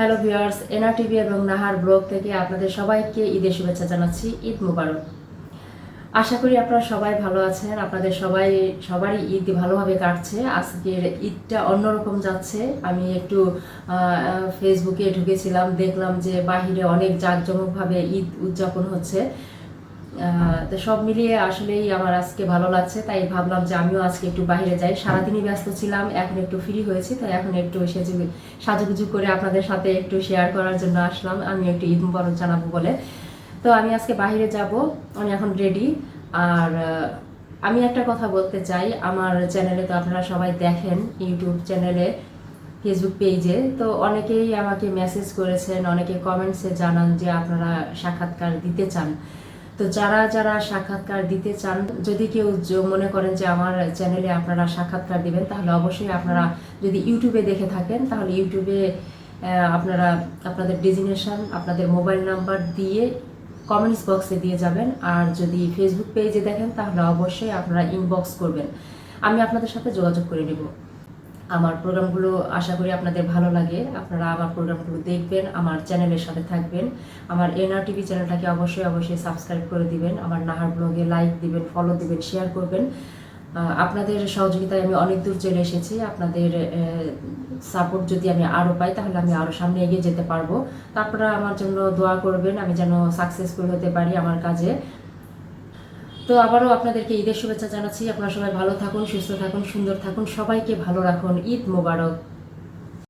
Hello viewers NR TV এবং Nahar blog থেকে আপনাদের সবাইকে ঈদের শুভেচ্ছা জানাচ্ছি, ঈদ মুবারক। আশা করি আপনারা সবাই ভালো আছেন, আপনাদের সবাই, সবারই ঈদ ভালোভাবে কাটছে। আজকের ঈদটা অন্যরকম যাচ্ছে। আমি একটু ফেসবুকে ঢুকেছিলাম, দেখলাম যে বাহিরে অনেক জাঁকজমকভাবে ঈদ উদযাপন হচ্ছে। তো সব মিলিয়ে আসলেই আমার আজকে ভালো লাগছে, তাই ভাবলাম যে আমিও আজকে একটু বাইরে যাই। সারাদিনই ব্যস্ত ছিলাম, এখন একটু ফ্রি হয়েছি, তাই এখন একটু সেজু সাজুগুজু করে আপনাদের সাথে একটু শেয়ার করার জন্য আসলাম। আমি একটু ঈদ মুবারক জানাব বলে। তো আমি আজকে বাইরে যাব, আমি এখন রেডি আর আমি একটা কথা বলতে চাই, আমার চ্যানেলে তো আপনারা সবাই দেখেন, ইউটিউব চ্যানেলে ফেসবুক পেজে তো অনেকেই আমাকে মেসেজ করেছেন, অনেকে কমেন্টসে জানান যে আপনারা সাক্ষাৎকার দিতে চান। তো যারা যারা সাক্ষাৎকার দিতে চান, যদি কেউ মনে করেন যে আমার চ্যানেলে আপনারা সাক্ষাৎকার দিবেন, তাহলে অবশ্যই আপনারা যদি ইউটিউবে দেখে থাকেন, তাহলে ইউটিউবে আপনারা আপনাদের ডেজিগনেশন আপনাদের মোবাইল নাম্বার দিয়ে কমেন্টস বক্সে দিয়ে যাবেন। আর যদি ফেসবুক পেজে দেখেন, তাহলে অবশ্যই আপনারা ইনবক্স করবেন। আমি আপনাদের সাথে যোগাযোগ করে নেব। আমার প্রোগ্রামগুলো আশা করি আপনাদের ভালো লাগে। আপনারা আমার প্রোগ্রামগুলো দেখবেন, আমার চ্যানেলের সাথে থাকবেন। আমার এনআর টিভি চ্যানেলটাকে অবশ্যই অবশ্যই সাবস্ক্রাইব করে দিবেন। আমার নাহার ব্লগে লাইক দিবেন ফলো দিবেন শেয়ার করবেন। আপনাদের সহযোগিতায় আমি অনেক দূর চলে এসেছি। আপনাদের সাপোর্ট যদি আমি আরও পাই, তাহলে আমি আরও সামনে এগিয়ে যেতে পারব। তারপরে আমার জন্য দোয়া করবেন, আমি যেন সাকসেসফুল হতে পারি আমার কাজে। তো আবারও আপনাদেরকে ঈদের শুভেচ্ছা জানাচ্ছি। আপনারা সবাই ভালো থাকুন, সুস্থ থাকুন, সুন্দর থাকুন। সবাইকে ভালো রাখুন। ঈদ মোবারক।